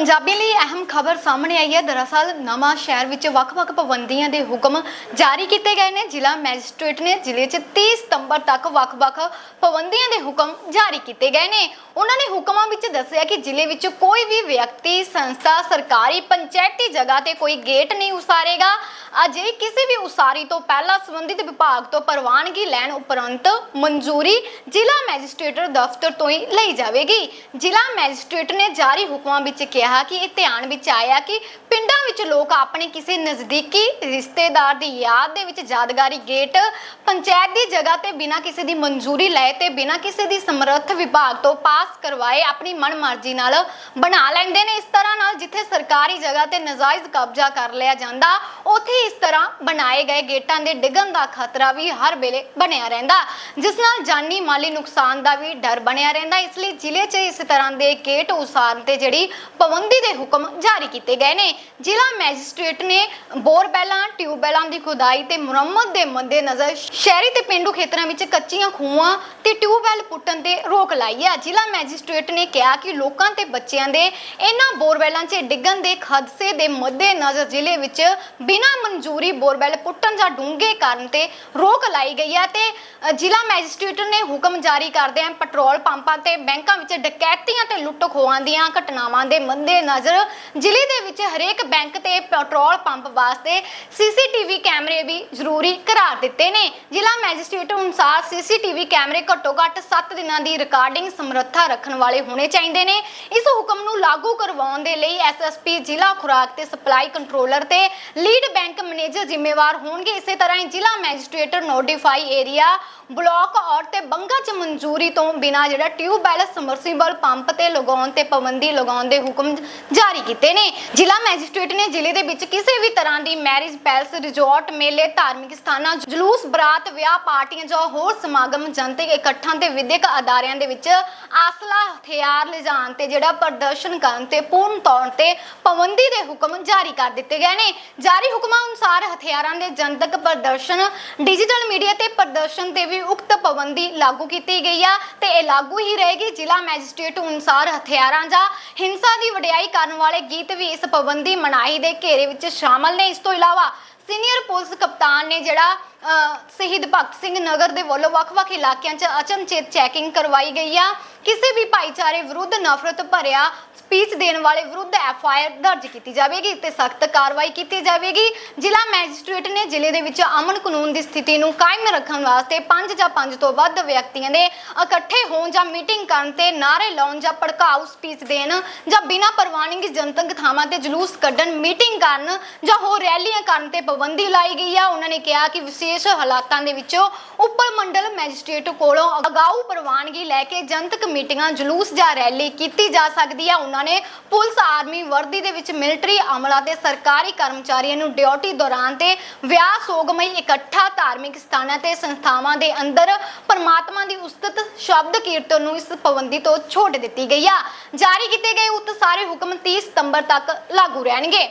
ਪੰਜਾਬੀ ਲਈ ਅਹਿਮ ਖਬਰ ਸਾਹਮਣੇ ਆਈ ਹੈ। ਦਰਅਸਲ, ਨਵਾਂ ਸ਼ਹਿਰ ਵਿੱਚ ਵੱਖ-ਵੱਖ ਪਾਬੰਦੀਆਂ ਦੇ ਹੁਕਮ ਜਾਰੀ ਕੀਤੇ ਗਏ ਨੇ। ਜ਼ਿਲ੍ਹਾ ਮੈਜਿਸਟ੍ਰੇਟ ਨੇ ਜ਼ਿਲ੍ਹੇ 'ਚ 30 ਸਤੰਬਰ ਤੱਕ ਵੱਖ-ਵੱਖ ਪਾਬੰਦੀਆਂ ਦੇ ਹੁਕਮ ਜਾਰੀ ਕੀਤੇ ਗਏ ਨੇ। ਉਹਨਾਂ ਨੇ ਹੁਕਮਾਂ ਵਿੱਚ ਦੱਸਿਆ ਕਿ ਜ਼ਿਲ੍ਹੇ ਵਿੱਚ ਕੋਈ ਵੀ ਵਿਅਕਤੀ, ਸੰਸਥਾ, ਸਰਕਾਰੀ ਪੰਚਾਇਤੀ ਜਗ੍ਹਾ ਤੇ ਕੋਈ ਗੇਟ ਨਹੀਂ ਉਸਾਰੇਗਾ। ਅਜੇ ਕਿਸੇ ਵੀ ਉਸਾਰੀ ਤੋਂ ਪਹਿਲਾਂ ਸੰਬੰਧਿਤ ਵਿਭਾਗ ਤੋਂ ਪ੍ਰਵਾਨਗੀ ਲੈਣ ਉਪਰੰਤ ਮਨਜ਼ੂਰੀ ਜ਼ਿਲ੍ਹਾ ਮੈਜਿਸਟ੍ਰੇਟ ਦਫ਼ਤਰ ਤੋਂ ਹੀ ਲਈ ਜਾਵੇਗੀ। ਜ਼ਿਲ੍ਹਾ ਮੈਜਿਸਟ੍ਰੇਟ ਨੇ ਜਾਰੀ ਹੁਕਮਾਂ ਵਿੱਚ ਕਿਹਾ ਕਿ ਇਹ ਧਿਆਨ ਵਿੱਚ ਆਇਆ ਕਿ ਪਿੰਡਾਂ ਵਿੱਚ ਲੋਕ ਆਪਣੇ ਕਿਸੇ ਨਜ਼ਦੀਕੀ ਰਿਸ਼ਤੇਦਾਰ ਦੀ ਯਾਦ ਦੇ ਵਿੱਚ ਯਾਦਗਾਰੀ ਗੇਟ ਪੰਚਾਇਤ ਦੀ ਜਗ੍ਹਾ ਤੇ ਬਿਨਾਂ ਕਿਸੇ ਦੀ ਮਨਜ਼ੂਰੀ ਲਏ ਤੇ ਬਿਨਾਂ ਕਿਸੇ ਦੀ ਸਮਰੱਥ ਵਿਭਾਗ ਤੋਂ ਪਾਸ ਕਰਵਾਏ ਆਪਣੀ ਮਨਮਰਜ਼ੀ ਨਾਲ ਬਣਾ ਲੈਂਦੇ ਨੇ। ਇਸ ਤਰ੍ਹਾਂ ਨਾਲ ਜਿੱਥੇ ਸਰਕਾਰੀ ਜਗ੍ਹਾ ਤੇ ਨਜਾਇਜ਼ ਕਬਜ਼ਾ ਕਰ ਲਿਆ ਜਾਂਦਾ, ਉੱਥੇ ਇਸ ਤਰ੍ਹਾਂ ਬਣਾਏ ਗਏ ਗੇਟਾਂ ਦੇ ਡਿੱਗਣ ਦਾ ਖਤਰਾ ਵੀ ਹਰ ਵੇਲੇ ਬਣਿਆ ਰਹਿੰਦਾ, ਜਿਸ ਨਾਲ ਜਾਨੀ ਮਾਲੀ ਨੁਕਸਾਨ ਦਾ ਵੀ ਡਰ ਬਣਿਆ ਰਹਿੰਦਾ। ਇਸ ਲਈ ਜ਼ਿਲ੍ਹੇ 'ਚ ਇਸ ਤਰ੍ਹਾਂ ਦੇ ਗੇਟ ਉਸਾਰਨ ਤੇ ਜਿਹੜੀ ਪਾਬੰਦੀ ਦੇ ਹੁਕਮ ਜਾਰੀ ਕੀਤੇ ਗਏ ਨੇ। ਜ਼ਿਲ੍ਹਾ ਮੈਜਿਸਟ੍ਰੇਟ ਨੇ ਬੋਰਬੈਲਾਂ ਟਿਊਬਵੈਲਾਂ ਦੀ ਖੁਦਾਈ ਤੇ ਮੁਰੰਮਤ ਦੇ ਮੱਦੇ ਨਜ਼ਰ ਸ਼ਹਿਰੀ ਤੇ ਪਿੰਡੂ ਖੇਤਰਾਂ ਵਿੱਚ ਕੱਚੀਆਂ ਖੂਹਾਂ ਤੇ ਟਿਊਬਵੈਲ ਪੁੱਟਣ ਤੇ ਰੋਕ ਲਾਈ ਹੈ ਜ਼ਿਲ੍ਹਾ ਮੈਜਿਸਟ੍ਰੇਟ ਨੇ ਕਿਹਾ ਕਿ ਲੋਕਾਂ ਤੇ ਬੱਚਿਆਂ ਦੇ ਇਹਨਾਂ ਬੋਰਵੈਲਾਂ 'ਚ ਡਿੱਗਣ ਦੇ ਖਦਸ਼ੇ ਦੇ ਮੱਦੇ ਨਜ਼ਰ ਜ਼ਿਲ੍ਹੇ ਵਿੱਚ ਬਿਨਾਂ ਮਨਜ਼ੂਰੀ ਬੋਰਵੈਲ ਪੁੱਟਣ ਜਾਂ ਡੂੰਘੇ ਕਰਨ ਤੇ ਰੋਕ ਲਾਈ ਗਈ ਹੈ ਤੇ ਜ਼ਿਲ੍ਹਾ ਮੈਜਿਸਟ੍ਰੇਟ ਨੇ ਹੁਕਮ ਜਾਰੀ ਕਰਦਿਆਂ ਪੈਟਰੋਲ ਪੰਪਾਂ ਤੇ ਬੈਂਕਾਂ ਵਿੱਚ ਡਕੈਤੀਆਂ ਤੇ ਲੁੱਟ ਖੋਹਾਂ ਦੀਆਂ ਘਟਨਾਵਾਂ ਦੇ ਮੱਦੇ ਨਜ਼ਰ ਜ਼ਿਲ੍ਹੇ ਦੇ ਵਿੱਚ ਹਰੇਕ ਬੈਂਕ ਤੇ ਪੈਟਰੋਲ ਪੰਪ ਵਾਸਤੇ ਸੀਸੀਟੀਵੀ ਕੈਮਰੇ ਵੀ ਜ਼ਰੂਰੀ ਕਰਾਰ ਦਿੱਤੇ ਨੇ। ਜ਼ਿਲ੍ਹਾ ਮੈਜਿਸਟ੍ਰੇਟ ਅਨੁਸਾਰ ਸੀਸੀਟੀਵੀ ਕੈਮਰੇ ਘੱਟੋ ਘੱਟ 7 ਦਿਨਾਂ ਦੀ ਰਿਕਾਰਡਿੰਗ ਸਮਰੱਥਾ ਰੱਖਣ ਵਾਲੇ ਹੋਣੇ ਚਾਹੀਦੇ ਨੇ। ਇਸ ਹੁਕਮ ਨੂੰ ਲਾਗੂ ਕਰਵਾਉਣ ਦੇ ਲਈ ਐਸਐਸਪੀ ਜ਼ਿਲ੍ਹਾ ਖੁਰਾਕ ਤੇ ਸਪਲਾਈ ਕੰਟਰੋਲਰ ਤੇ ਲੀਡ ਬੈਂਕ ਮੈਨੇਜਰ ਜ਼ਿੰਮੇਵਾਰ ਹੋਣਗੇ। ਇਸੇ ਤਰ੍ਹਾਂ ਹੀ ਜ਼ਿਲ੍ਹਾ ਮੈਜਿਸਟ੍ਰੇਟ ਨੋਟੀਫਾਈ ਏਰੀਆ ਬਲਾਕ ਔਰ ਤੇ ਬੰਗਾ ਚ ਮਨਜ਼ੂਰੀ ਤੋਂ ਬਿਨਾ ਜਿਹੜਾ ਟਿਊਬਵੈਲ ਸਮਰਸੀਬਲ ਪੰਪ ਤੇ ਲਗਾਉਣ ਤੇ ਪਾਬੰਦੀ ਲਗਾਉਣ ਦੇ ਹੁਕਮ ਜਾਰੀ ਕੀਤੇ ਨੇ। ਜ਼ਿਲ੍ਹਾ ਮੈਜਿਸਟ੍ਰੇਟ ਨੇ ਜ਼ਿਲ੍ਹੇ ਦੇ ਵਿੱਚ ਕਿਸੇ ਵੀ ਤਰ੍ਹਾਂ ਦੀ ਮੈਰਿਜ ਪੈਲਸ, ਰਿਜ਼ੋਰਟ, ਮੇਲੇ, ਧਾਰਮਿਕ ਸਥਾਨਾਂ, ਜਲੂਸ, ਬਰਾਤ, ਵਿਆਹ ਪਾਰਟੀਆਂ ਜਾਂ ਹੋਰ ਸਮਾਗਮ, ਜਨਤਕ ਇਕੱਠਾਂ ਤੇ ਵਿਦਿਅਕ ਅਦਾਰਿਆਂ ਦੇ ਵਿੱਚ ਆਸਲਾ ਹਥਿਆਰ ਲਿਜਾਣ ਤੇ ਜਿਹੜਾ ਪ੍ਰਦਰਸ਼ਨ ਕਰਨ ਤੇ ਪੂਰਨ ਤੌਰ ਤੇ ਪਾਬੰਦੀ ਦੇ ਹੁਕਮ ਜਾਰੀ ਕਰ ਦਿੱਤੇ ਗਏ ਨੇ। ਜਾਰੀ ਹੁਕਮਾਂ ਅਨੁਸਾਰ ਹਥਿਆਰਾਂ ਦੇ ਜਨਤਕ ਪ੍ਰਦਰਸ਼ਨ, ਡਿਜੀਟਲ ਮੀਡੀਆ ਤੇ ਪ੍ਰਦਰਸ਼ਨ ਤੇ ਵੀ ਉਕਤ ਪਾਬੰਦੀ ਲਾਗੂ ਕੀਤੀ ਗਈ ਆ ਤੇ ਇਹ ਲਾਗੂ ਹੀ ਰਹੇਗੀ ਜ਼ਿਲ੍ਹਾ ਮੈਜਿਸਟ੍ਰੇਟ ਅਨੁਸਾਰ ਹਥਿਆਰਾਂ ਜਾਂ ਹਿੰਸਾ ਦੀ ਵਡਿਆਈ ਕਰਨ ਵਾਲੇ ਗੀਤ ਵੀ ਇਸ ਪਾਬੰਦੀ ਮਨਾਹੀ ਦੇ ਘੇਰੇ ਵਿੱਚ ਸ਼ਾਮਲ ਨੇ। ਇਸ ਤੋਂ ਇਲਾਵਾ ਸੀਨੀਅਰ ਪੁਲਿਸ ਕਪਤਾਨ ਨੇ ਜਿਹੜਾ ਸ਼ਹੀਦ ਭਗਤ ਸਿੰਘ ਨਗਰ ਦੇ ਵੱਲੋਂ ਵੱਖ-ਵੱਖ ਇਲਾਕਿਆਂ 'ਚ ਅਚਨਚੇਤ ਚੈਕਿੰਗ ਕਰਵਾਈ ਗਈ ਆ। ਕਿਸੇ ਵੀ ਭਾਈਚਾਰੇ ਵਿਰੁੱਧ ਨਫ਼ਰਤ ਭਰਿਆ ਸਪੀਚ ਦੇਣ ਵਾਲੇ ਵਿਰੁੱਧ ਐਫ ਆਈ ਆਰ ਦਰਜ ਕੀਤੀ ਜਾਵੇਗੀ ਤੇ ਸਖਤ ਕਾਰਵਾਈ ਕੀਤੀ ਜਾਵੇਗੀ। ਜ਼ਿਲ੍ਹਾ ਮੈਜਿਸਟ੍ਰੇਟ ਨੇ ਜ਼ਿਲ੍ਹੇ ਦੇ ਵਿੱਚ ਅਮਨ ਕਾਨੂੰਨ ਦੀ ਸਥਿਤੀ ਨੂੰ ਕਾਇਮ ਰੱਖਣ ਵਾਸਤੇ ਪੰਜ ਜਾਂ ਪੰਜ ਤੋਂ ਵੱਧ ਵਿਅਕਤੀਆਂ ਦੇ ਇਕੱਠੇ ਹੋਣ ਜਾਂ ਮੀਟਿੰਗ ਕਰਨ ਤੇ ਨਾਅਰੇ ਲਾਉਣ ਜਾਂ ਭੜਕਾਊ ਸਪੀਚ ਦੇਣ ਜਾਂ ਬਿਨਾਂ ਪ੍ਰਵਾਨਗੀ ਜਨਤਕ ਥਾਵਾਂ ਤੇ ਜਲੂਸ ਕੱਢਣ, ਮੀਟਿੰਗ ਕਰਨ ਜਾਂ ਹੋਰ ਰੈਲੀਆਂ ਕਰਨ ਤੇ ਪਾਬੰਦੀ ਲਾਈ ਗਈ ਆ। ਉਹਨਾਂ ਨੇ ਕਿਹਾ ਕਿ ਵਿਸ਼ੇਸ਼ ਹਾਲਾਤਾਂ ਦੇ ਵਿੱਚੋਂ ਉੱਪਰ ਮੰਡਲ ਮੈਜਿਸਟ੍ਰੇਟ ਕੋਲੋਂ ਅਗਾਊ ਪ੍ਰਵਾਨਗੀ ਲੈ ਕੇ ਜਨਤਕ ਮੀਟਿੰਗਾਂ ਜਲੂਸ ਜਾਂ ਰੈਲੀ ਕੀਤੀ ਜਾ ਸਕਦੀ ਆ ਉਹਨਾਂ ਨੇ ਪੁਲਿਸ, ਆਰਮੀ, ਵਰਦੀ ਦੇ ਵਿੱਚ ਮਿਲਟਰੀ ਅਮਲਾ ਤੇ ਸਰਕਾਰੀ ਕਰਮਚਾਰੀਆਂ ਨੂੰ ਡਿਊਟੀ ਦੌਰਾਨ ਤੇ ਵਿਆਹ ਸੋਗਮਈ ਇਕੱਠਾ ਧਾਰਮਿਕ ਸਥਾਨਾਂ ਤੇ ਸੰਸਥਾਵਾਂ ਦੇ ਅੰਦਰ ਪਰਮਾਤਮਾ ਦੀ ਉਸਤਤ ਸ਼ਬਦ ਕੀਰਤਨ ਨੂੰ ਇਸ ਪਾਬੰਦੀ ਤੋਂ ਛੋਟ ਦਿੱਤੀ ਗਈ ਆ। ਜਾਰੀ ਕੀਤੇ ਗਏ ਉਤ ਸਾਰੇ ਹੁਕਮ 30 ਸਤੰਬਰ ਤੱਕ ਲਾਗੂ ਰਹਿਣਗੇ।